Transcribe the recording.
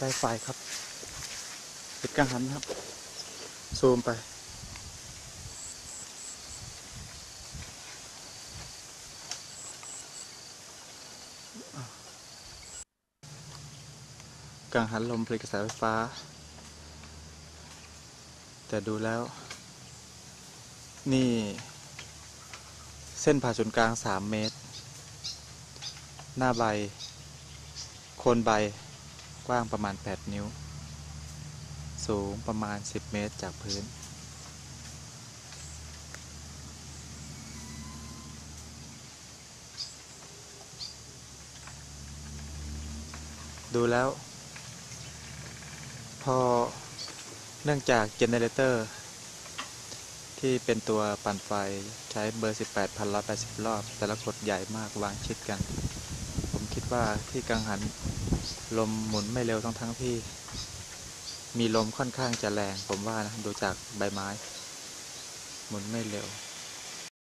ได้ไฟครับปิดกังหันครับ ซูมไป กังหันลมผลิตกระแสไฟฟ้า แต่ดูแล้ว นี่ เส้นผ่าศูนย์กลาง 3 เมตร หน้าใบ โคนใบกว้างประมาณ 8 นิ้ว สูงประมาณ 10 เมตรจากพื้น ดูแล้ว พอเนื่องจากเจเนเรเตอร์ ที่เป็นตัวปั่นไฟใช้เบอร์ 18พันร้อยแปดสิบรอบ แต่ละกดใหญ่มากวางชิดกัน คิดว่าที่กังหันลมหมุนไม่เร็วทั้งทั้งที่ มีลมค่อนข้างจะแรง ผมว่านะดูจากใบไม้ หมุนไม่เร็ว